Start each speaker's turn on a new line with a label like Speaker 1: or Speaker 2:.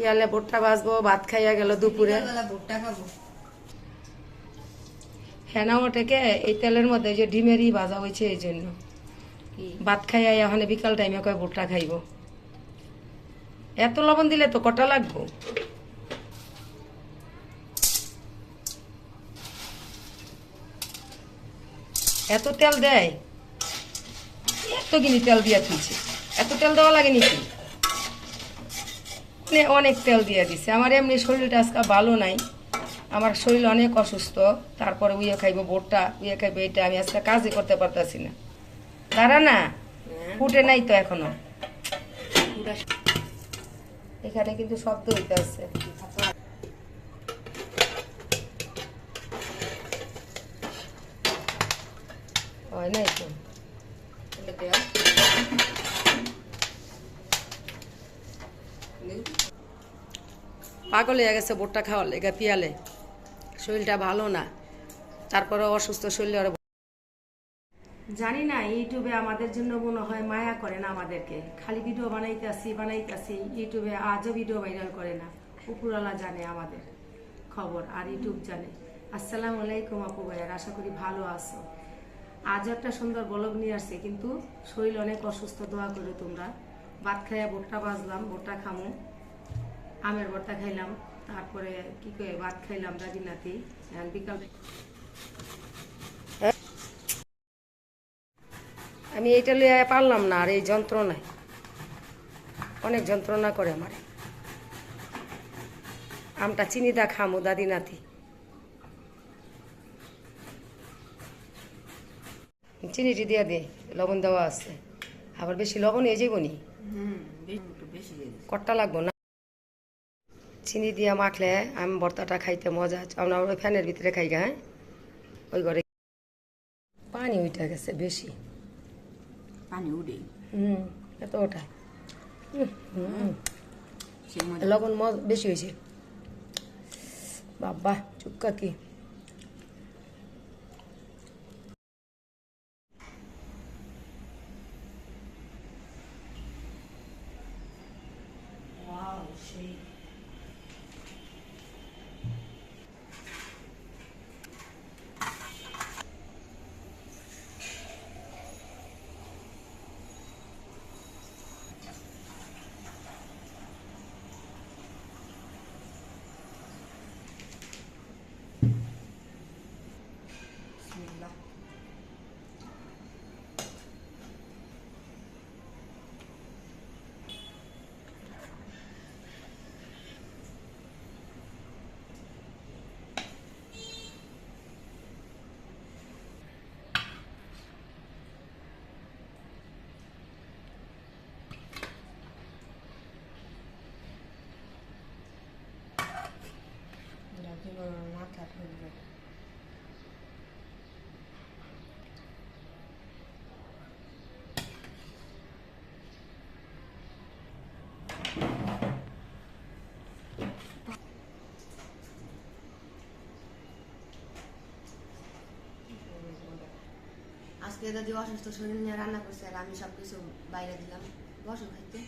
Speaker 1: ইয়ালে ভুট্টা ভাজবো ভাত খাইয়া গেল দুপুরে। হেনা ওটাকে এই তেলের মধ্যে যে ডিমেরই ভাজা হয়েছে এই জন্য। ভাত খাইয়া এখন বিকাল টাইমে কয় ভুট্টা খাইব। এত লবণ দিলে তো কটা লাগবো? এত তেল দেয়? এত কিনি তেল দিয়া তুলছে। এত তেল দেওয়া লাগে নাকি অনেক তেল দিয়ে দিছে। আমার এমনি শরীরটা আজকে ভালো নাই। আমার শরীর অনেক অসুস্থ। তারপরে উইয়ে খাইবো বোটটা উইয়ে খাইবো এটা। আমি আজকে কাজই করতে পারতাছি না। তারা না, ফুটে নাই তো
Speaker 2: এখনও।
Speaker 1: এখানে কিন্তু শব্দ হইতে আছে হয় নাই তো
Speaker 2: এটা দেওয়া
Speaker 1: পাগল হয়ে গেছে ভুট্টা খাওয়ার লেগে পিয়ালে। শরীরটা ভালো না। তারপরে অসুস্থ শরীরে জানি না, ইউটিউবে আমাদের জন্য মনে হয় মায়া করে না আমাদেরকে। খালি ভিডিও বানাইতেছি বানাইতেছি, ইউটিউবে আজও ভিডিও ভাইরাল করে না। উপরওয়ালা জানে আমাদের খবর আর ইউটিউব জানে। আসসালামু আলাইকুম আপু ভাইয়ার আশা করি ভালো আছো। আজও একটা সুন্দর ব্লগ নিয়ে আসছে, কিন্তু শরীর অনেক অসুস্থ, দোয়া করো তোমরা। ভাত খাইয়া ভুট্টা বাজলাম ভুট্টা খামু। আমের ভর্তা খাইলাম তারপরে কি করে ভাত খাইলাম দাদি নাতি বিকাল আমি এইটা লিয়ে পারলাম না আর এই যন্ত্রণায়। অনেক যন্ত্রণা করে আমার। আমটা চিনি দা খামো দাদি নাতি চিনিটি দিয়ে দে লবণ দেওয়া আছে। আবার বেশি লবণ হয়ে
Speaker 2: দিয়ে দিস
Speaker 1: কট্টা লাগবো না? চিনি দিয়া মাখলে আমি ভর্তাটা খাইতে মজা আছে। আমরা ওই ফ্যানের ভিতরে খাই গা হ্যাঁ? ওই ঘরে পানি উঠে গেছে বেশি।
Speaker 2: পানি উঠে
Speaker 1: হুম এত ওটা লবণ মজ- বেশি হয়েছে। বাবা চুক্কা কি
Speaker 2: বিসমিল্লাহ
Speaker 1: মাথা
Speaker 2: আজকে দাদি অসুস্থ শরীর নিয়ে রান্না করছে আর আমি সব কিছু বাইরে দিলাম, বসো খাইতে।